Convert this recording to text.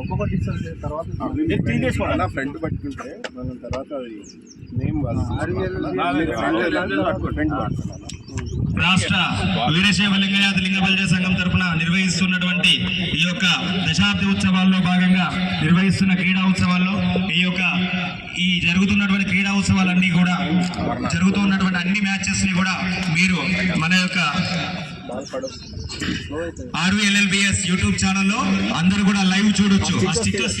ఒక్కొక్కటి తర్వాత ఫ్రంట్ పట్టుకుంటే మనం తర్వాత అది నేమ్ ఫ్రంట్ రాష్ట్ర వీరశైవ లింగయాత లింగ బలిజ సంఘం తరఫున నిర్వహిస్తున్నటువంటి ఈ యొక్క దశాబ్ది ఉత్సవాల్లో భాగంగా నిర్వహిస్తున్న క్రీడా ఉత్సవాల్లో ఈ యొక్క ఈ జరుగుతున్నటువంటి క్రీడా ఉత్సవాలన్నీ కూడా జరుగుతున్నటువంటి అన్ని మ్యాచెస్ని కూడా మీరు మన యొక్క ఆర్వీఎల్ఎల్బిఎస్ యూట్యూబ్ ఛానల్లో అందరూ కూడా లైవ్ చూడొచ్చు. ఆ స్టిక్కర్స్.